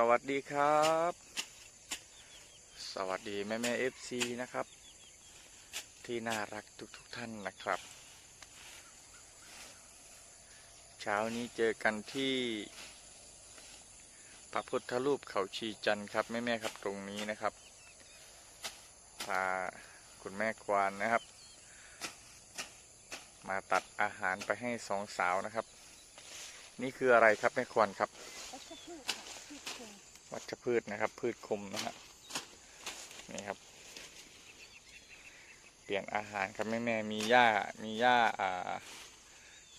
สวัสดีครับ สวัสดีแม่แม่เอฟซีนะครับ ที่น่ารักทุกทุกท่านนะครับ เช้านี้เจอกันที่พระพุทธรูปเขาชีจันครับแม่แม่ครับตรงนี้นะครับ พาคุณแม่ควานนะครับ มาตัดอาหารไปให้สองสาวนะครับ นี่คืออะไรครับแม่ควานครับ วัชพืชค่ะพืชคุม วัชพืชนะครับ พืชคุมนะฮะนี่ครับ เปลี่ยนอาหารครับแม่แม่มีหญ้ามีหญ้าอ่า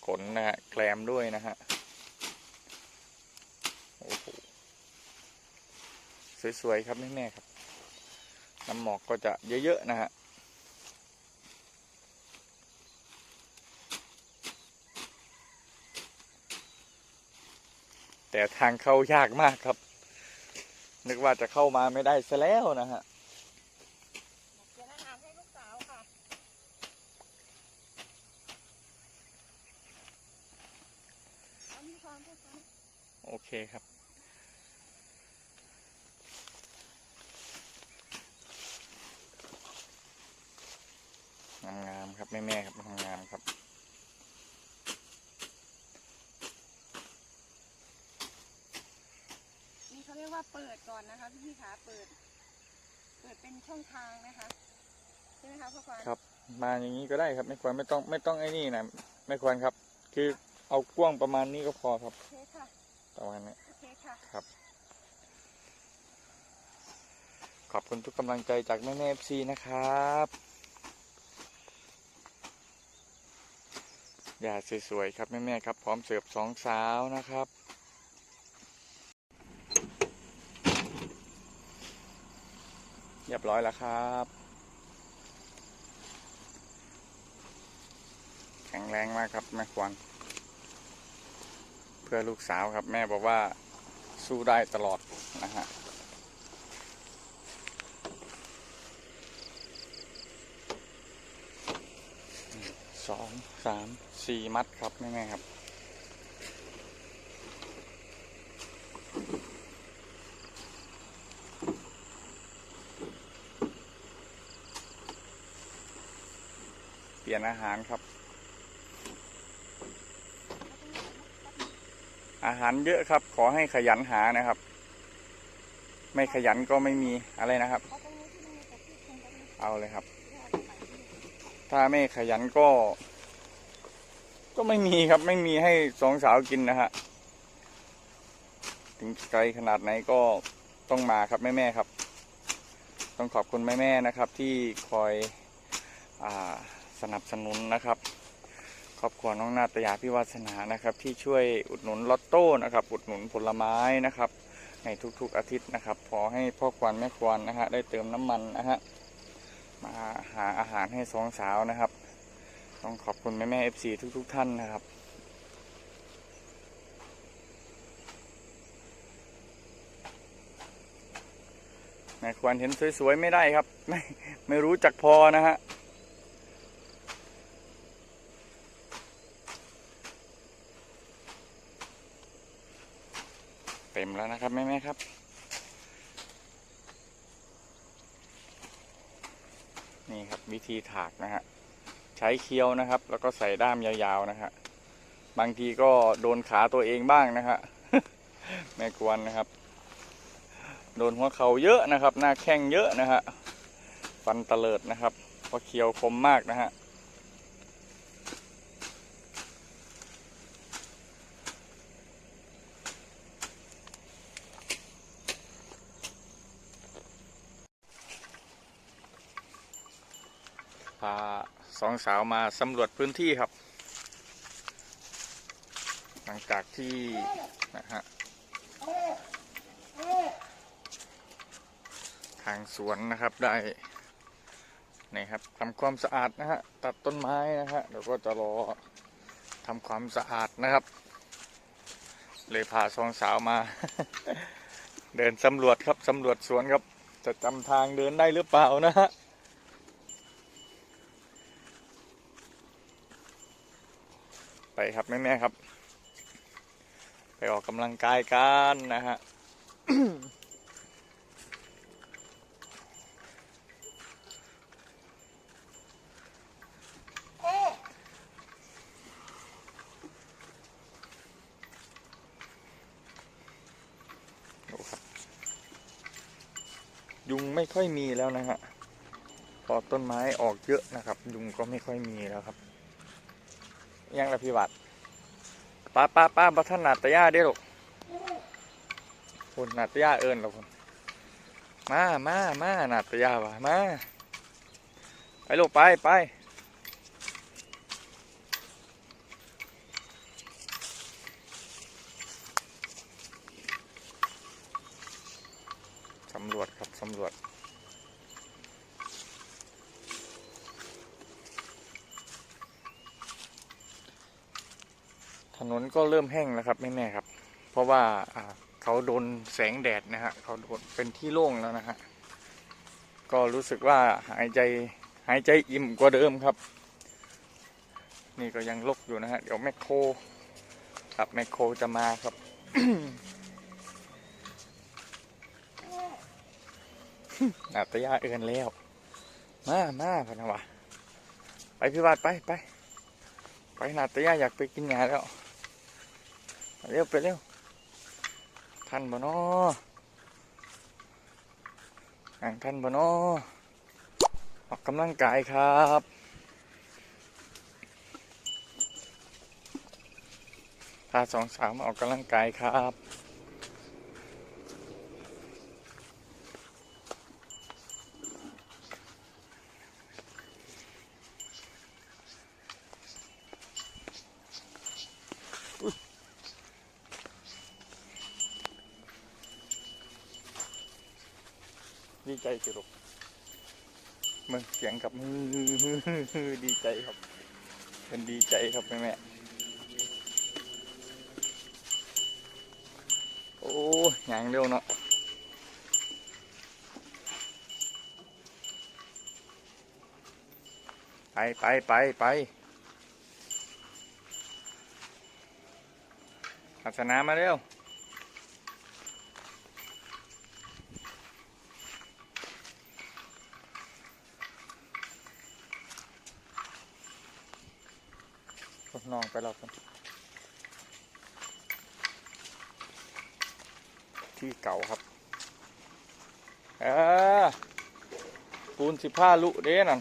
ขนนะฮะแกลมด้วยนะฮะโอ้โหสวยๆครับแม่แม่ครับ น้ำหมอกก็จะเยอะๆนะฮะแต่ทางเข้ายากมากครับ นึกว่าจะเข้ามาไม่ได้ซะแล้วนะฮะเปลี่ยนให้ลูกสาวค่ะโอเคครับ งามๆครับแม่ๆครับงามๆครับ นี่เขาเรียกว่าเปิ ดก่อนนะคะพี่พี่ขาเปิด เปิดเป็นช่องทางนะคะใช่ไหมคะพ่อควานครับ มาอย่างนี้ก็ได้ครับ ไม่ควรไม่ต้องไม่ต้องไอ้นี่นะไม่ควรครับ คือเอากว้างประมาณนี้ก็พอครับโอเคค่ะประมาณนี้โอเคค่ะครับ ขอบคุณทุกกำลังใจจากแม่แม่เอฟซีนะครับ อย่าสวยๆครับแม่ๆครับ พร้อมเสิร์ฟสองสาวนะครับ เรียบร้อยแล้วครับ แข็งแรงมากครับแม่ควรเพื่อลูกสาวครับ แม่บอกว่าสู้ได้ตลอดนะฮะสองสามสี่มัดครับแม่ๆครับ ปลี่ยนอาหารครับ อาหารเยอะครับ ขอให้ขยันหานะครับ ไม่ขยันก็ไม่มีอะไรนะครับ เอาเลยครับ ถ้าไม่ขยันก็ ก็ไม่มีครับ ไม่มีให้สองสาวกินนะฮะถึงไกลขนาดไหนก็ต้องมาครับแม่แม่ๆครับ ต้องขอบคุณแม่แม่ๆนะครับ ที่คอยอา สนับสนุนนะครับครอบครัวน้องนาตยาพิวัฒนานะครับ ที่ช่วยอุดหนุนลอตโต้นะครับ อุดหนุนผลไม้นะครับ ในทุกๆอาทิตย์นะครับ ขอให้พ่อควานแม่ควานนะฮะได้เติมน้ำมันนะฮะมาหาอาหารให้สองสาวนะครับ ต้องขอบคุณแม่แม่เอฟซีทุก ๆ ท่านนะครับแม่ควรเห็นสวยๆไม่ได้ครับ ไม่ไม่รู้จักพอนะฮะ เต็มแล้วนะครับแม่แม่ครับ นี่ครับวิธีถากนะฮะใช้เคี้ยวนะครับ แล้วก็ใส่ด้ามยาวๆนะฮะบางทีก็โดนขาตัวเองบ้างนะฮะแม่กวนนะครับ โดนหัวเข่าเยอะนะครับ หน้าแข้งเยอะนะฮะฟันตะเลิดนะครับเพราะเคี้ยวคมมากนะฮะ พาสองสาวมาสำรวจพื้นที่ครับ หลังจากที่นะฮะทางสวนนะครับได้นี่ครับทำความสะอาดนะฮะตัดต้นไม้นะฮะเดี๋ยวก็จะรอทำความสะอาดนะครับ เลยพาสองสาวมา เดินสำรวจครับสำรวจสวนครับ จะจำทางเดินได้หรือเปล่านะฮะ ไปครับแม่ๆครับ ไปออกกำลังกายกันนะฮะยุงไม่ค่อยมีแล้วนะฮะพอต้นไม้ออกเยอะนะครับ ยุงก็ไม่ค่อยมีแล้วครับ ยังละพี่บัตรป้าป้าป้าบัทนาตยาเด้อลูกคนนาตยาเอิญเราคนมามามานาตยาวะมาไปลูกไปไปสำรวจครับสำรวจ นนก็เริ่มแห้งแล้วครับแม่ๆครับ เพราะว่าเขาโดนแสงแดดนะฮะเขาโดนเป็นที่โล่งแล้วนะฮะก็รู้สึกว่าหายใจหายใจอิ่มกว่าเดิมครับ นี่ก็ยังลกอยู่นะฮะเดี๋ยวแมคโครครับแมคโครจะมาครับนาตยาเอือนแล้ว มามาพนวะไปพี่วาดไปไปไปนาตยาอยากไปกินหญ้าแล้ว เร็วไปเร็วท่านบ่นออ่างท่านบ่นอออกกำลังกายครับพาสองสาวมาออกกำลังกายครับ ดีใจสิลูกมึงเสียงกับมือดีใจครับเป็นดีใจครับแม่แม่โอ้ยยางเร็วเนาะไปไปไปไปศาสนามาเร็ว คนนองไปเราคนที่เก่าครับเออปูนสิผ้าลุเด้นั่น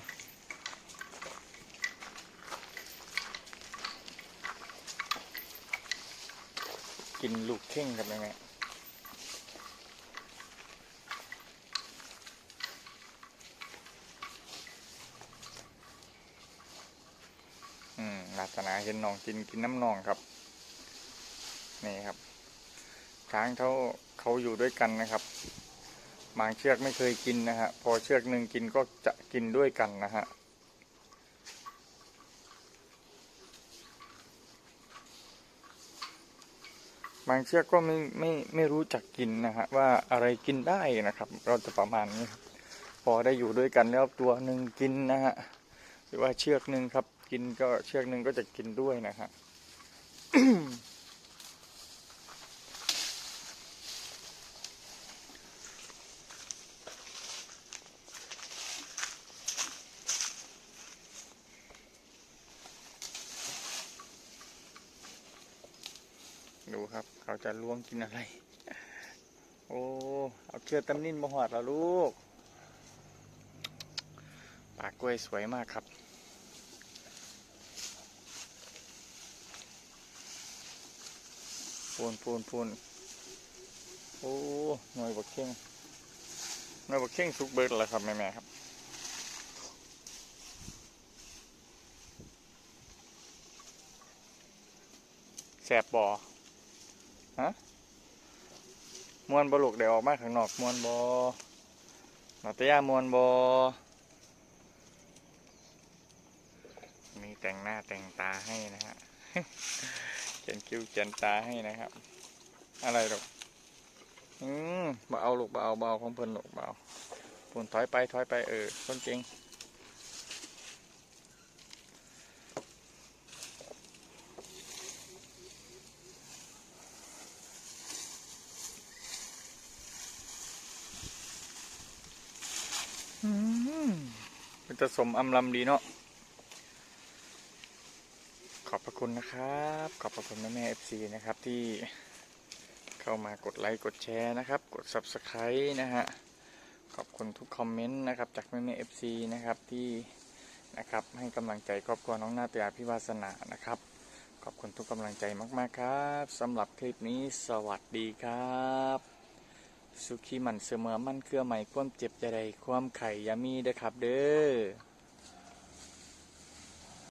กินลูกเข่งกันยังไงอืมลักษณะ เห็นน้องกินกินน้ำนองครับ นี่ครับ ช้างเขาเขาอยู่ด้วยกันนะครับ บางเชือกไม่เคยกินนะฮะพอเชือกหนึ่งกินก็จะกินด้วยกันนะฮะบางเชือกก็ไม่ไม่ไม่รู้จักกินนะฮะว่าอะไรกินได้นะครับ เราจะประมาณนี้ครับพอได้อยู่ด้วยกันแล้วตัวหนึ่งกินนะฮะหรือว่าเชือกหนึ่งครับ กินก็เชือกหนึ่งก็จะกินด้วยนะฮะดูครับ เขาจะล้วงกินอะไร โอ้ เอาเชือกตำนินมาหอดแล้วลูก ปากกล้วยสวยมากครับ ปูนปูนปูนโอ้หน่วยบักเข่งหน่วยบักเข่งสุกเบิดแล้วครับแม่แม่ครับแสบบ่อฮะมวนบลูกเดี๋ยวออกมาข้างนอกมวนบอนาตยามวนบอมีแต่งหน้าแต่งตาให้นะฮะ ขีนคิ้วเจนตาให้นะครับ อะไรหรอกอืมเอาลูกเอาเบาของเพิ่นลูกเบาปุ่นถอยไปถอยไปเออคนจริงเป็นจะสมอำลำดีเนาะ คุณนะครับ ขอบพระคุณแม่แม่เอฟซีนะครับที่เข้ามากดไลค์กดแชร์นะครับ กด subscribe นะฮะ ขอบคุณทุกคอมเมนต์นะครับจากแม่แม่เอฟซีนะครับที่นะครับให้กำลังใจครอบครัวน้องนาตียพิวาสนานะครับ ขอบคุณทุกกำลังใจมาก ๆ ครับสำหรับคลิปนี้สวัสดีครับสุขีมันเสมอมันเครือใหม่ความเจ็บจะใดความไข่ยามีเด้อครับเด้อ